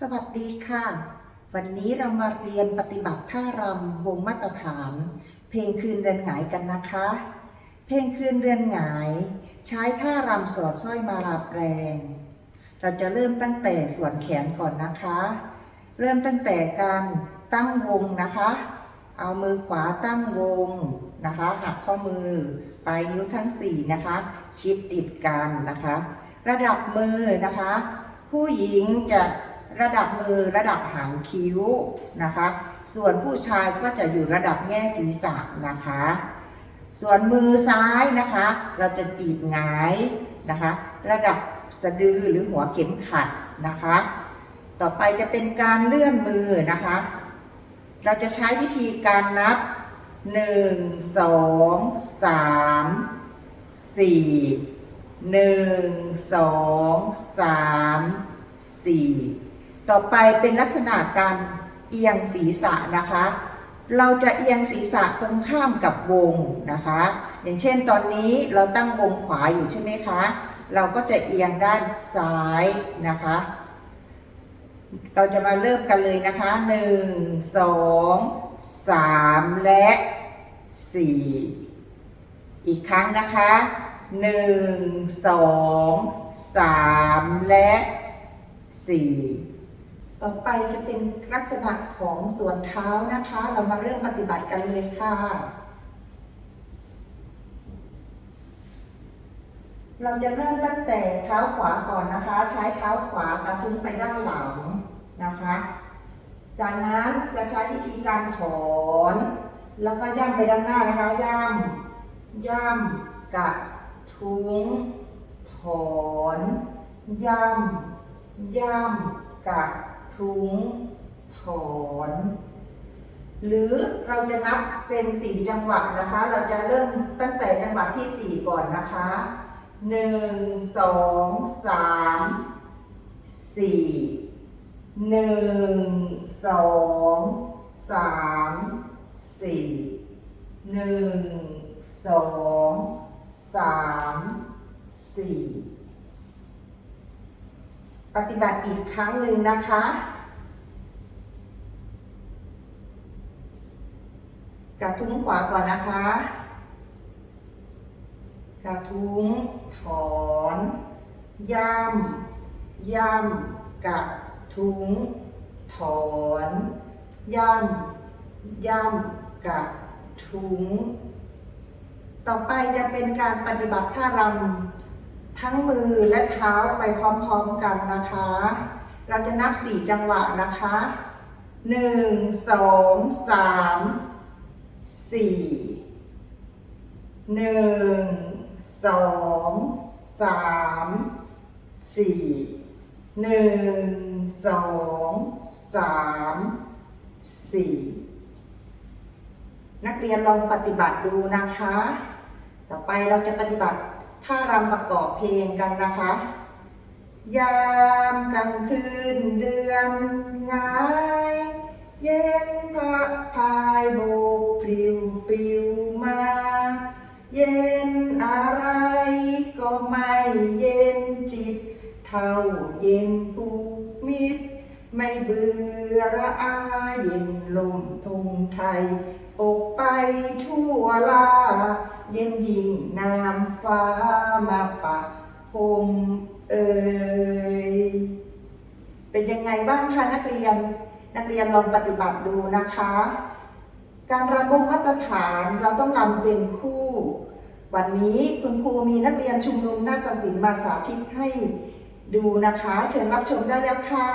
สวัสดีค่ะ วันนี้เรามาเรียนปฏิบัติท่ารำวงมาตรฐาน เพลงคืนเดือนหงายกันนะคะ เพลงคืนเดือนหงาย ใช้ท่ารำสอดสร้อยมาลาแปลงเราจะเริ่มตั้งแต่ส่วนแขนก่อนนะคะ เริ่มตั้งแต่การตั้งวงนะคะ เอามือขวาตั้งวงนะคะ หักข้อมือปลายนิ้วทั้งสี่นะคะ ชิดติดกันนะคะ ระดับมือนะคะ ผู้หญิงจะ ระดับมือระดับหางคิ้วนะคะ ส่วนผู้ชายก็จะอยู่ระดับแง่ศีรษะนะคะ ส่วนมือซ้ายนะคะ เราจะจีบหงายนะคะ ระดับสะดือหรือหัวเข็มขัดนะคะ ต่อไปจะเป็นการเลื่อนมือนะคะ เราจะใช้วิธีการนับ 1 2 3 4 1 2 3 4 ต่อไปเป็นลักษณะการเอียงศีรษะนะคะ เราจะเอียงศีรษะตรงข้ามกับวงนะคะ อย่างเช่นตอนนี้เราตั้งวงขวาอยู่ใช่ไหมคะ เราก็จะเอียงด้านซ้ายนะคะ เราจะมาเริ่มกันเลยนะคะหนึ่งสองสามและสี่อีกครั้งนะคะหนึ่งสองสามและสี่ ต่อไปจะเป็นลักษณะของส่วนเท้านะคะ เรามาเริ่มปฏิบัติกันเลยค่ะ เราจะเริ่มตั้งแต่เท้าขวาก่อนนะคะ ใช้เท้าขวากระทุ้งไปด้านหลังนะคะ จากนั้นจะใช้วิธีการถอน แล้วก็ย่ำไปด้านหน้านะคะ ย่ำย่ำกระทุ้งถอน ย่ำย่ำกระ ทุ้ง ถอน หรือเราจะนับเป็นสี่จังหวะนะคะ เราจะเริ่มตั้งแต่จังหวะที่สี่ก่อนนะคะหนึ่งสองสามสี่หนึ่งสองสามสี่หนึ่งสองสามสี่ ปฏิบัติอีกครั้งหนึ่งนะคะ กระทุ้งขวาก่อนนะคะ กระทุ้งถอน ย่ำ ย่ำกระทุ้ง ถอน ย่ำ ย่ำกระทุ้ง ต่อไปจะเป็นการปฏิบัติท่ารำ ทั้งมือและเท้าไปพร้อมๆกันนะคะ เราจะนับสี่จังหวะนะคะหนึ่งสองสามสี่หนึ่งสองสามสี่หนึ่งสองสามสี่นักเรียนลองปฏิบัติดูนะคะ ต่อไปเราจะปฏิบัติ ท่ารำประกอบเพลงกันนะคะ ยามกลางคืนเดือนงาย เย็นพระพายโบกปลิวปลิวมา เย็นอะไรก็ไม่เย็นจิต เท่าเย็นผูกมิตรไม่เบื่อระอาเย็นลมทงไทย อกไปทั่วลา เย็นยิ่งน้ำฟ้ามาปะพรมเอ่ยเป็นยังไงบ้างคะนักเรียน นักเรียนลองปฏิบัติดูนะคะ การรำวงมาตรฐานเราต้องรำเป็นคู่ วันนี้คุณครูมีนักเรียนชุมนุมนาฏศิลป์มาสาธิตให้ดูนะคะ เชิญรับชมได้แล้วค่ะ